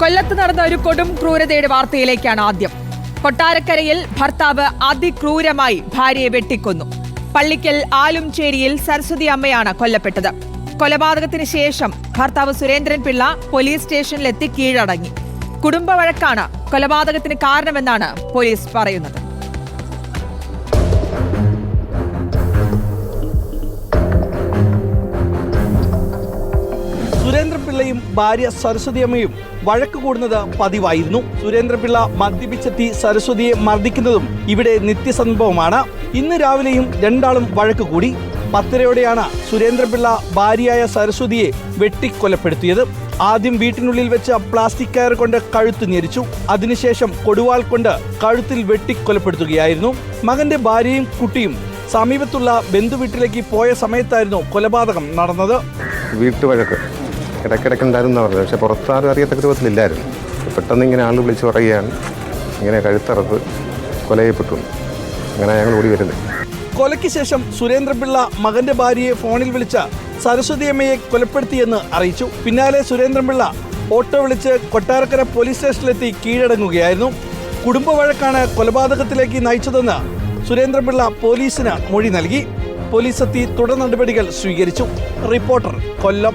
കൊല്ലത്ത് നടന്ന ഒരു കൊടും ക്രൂരതയുടെ വാർത്തയിലേക്കാണ് ആദ്യം. കൊട്ടാരക്കരയിൽ ഭർത്താവ് അതിക്രൂരമായി ഭാര്യയെ വെട്ടിക്കൊന്നു. പള്ളിക്കൽ ആലുംചേരിയിൽ സരസ്വതി അമ്മയാണ് കൊല്ലപ്പെട്ടത്. കൊലപാതകത്തിന് ശേഷം ഭർത്താവ് സുരേന്ദ്രൻ പിള്ള പോലീസ് സ്റ്റേഷനിലെത്തി കീഴടങ്ങി. കുടുംബ വഴക്കാണ് കൊലപാതകത്തിന് കാരണമെന്നാണ് പോലീസ് പറയുന്നത്. സുരേന്ദ്രപിള്ളയും ഭാര്യ സരസ്വതിയമ്മയും വഴക്ക് കൂടുന്നത് പതിവായിരുന്നു. സുരേന്ദ്രപിള്ള മദ്യപിച്ചെത്തി സരസ്വതിയെ മർദ്ദിക്കുന്നതും ഇവിടെ നിത്യസംഭവമാണ്. ഇന്ന് രാവിലെയും രണ്ടാളും വഴക്ക് കൂടി. പത്തരയോടെയാണ് സുരേന്ദ്രപിള്ള ഭാര്യയായ സരസ്വതിയെ വെട്ടിക്കൊലപ്പെടുത്തിയത്. ആദ്യം വീട്ടിനുള്ളിൽ വെച്ച പ്ലാസ്റ്റിക് കയർ കൊണ്ട് കഴുത്ത് ഞെരിച്ചു. അതിനുശേഷം കൊടുവാൾ കൊണ്ട് കഴുത്തിൽ വെട്ടിക്കൊലപ്പെടുത്തുകയായിരുന്നു. മകന്റെ ഭാര്യയും കുട്ടിയും സമീപത്തുള്ള ബന്ധുവീട്ടിലേക്ക് പോയ സമയത്തായിരുന്നു കൊലപാതകം നടന്നത്. വീട്ടുവഴക്ക്. ഇടയ്ക്കിടയ്ക്ക് ഉണ്ടായിരുന്നു പറഞ്ഞത് പക്ഷെ പുറത്താരും അറിയത്തക്ക രൂപത്തിലില്ലായിരുന്നു. പെട്ടെന്ന് ഇങ്ങനെ ആൾ വിളിച്ച് പറയുകയാണ്. ഇങ്ങനെ കഴുത്തറത്ത് കൊല ചെയ്യപ്പെട്ടു അങ്ങനെ ഞങ്ങൾ ഓടി വരുന്നത് കൊലയ്ക്ക് ശേഷം സുരേന്ദ്രപിള്ള മകന്റെ ഭാര്യയെ ഫോണിൽ വിളിച്ച സരസ്വതിയമ്മയെ കൊലപ്പെടുത്തിയെന്ന് അറിയിച്ചു. പിന്നാലെ സുരേന്ദ്രപിള്ള ഓട്ടോ വിളിച്ച് കൊട്ടാരക്കര പോലീസ് സ്റ്റേഷനിലെത്തി കീഴടങ്ങുകയായിരുന്നു. കുടുംബ വഴക്കാണ് കൊലപാതകത്തിലേക്ക് നയിച്ചതെന്ന് സുരേന്ദ്രപിള്ള പോലീസിന് മൊഴി നൽകി. പോലീസ് എത്തി തുടർ നടപടികൾ സ്വീകരിച്ചു. റിപ്പോർട്ടർ കൊല്ലം.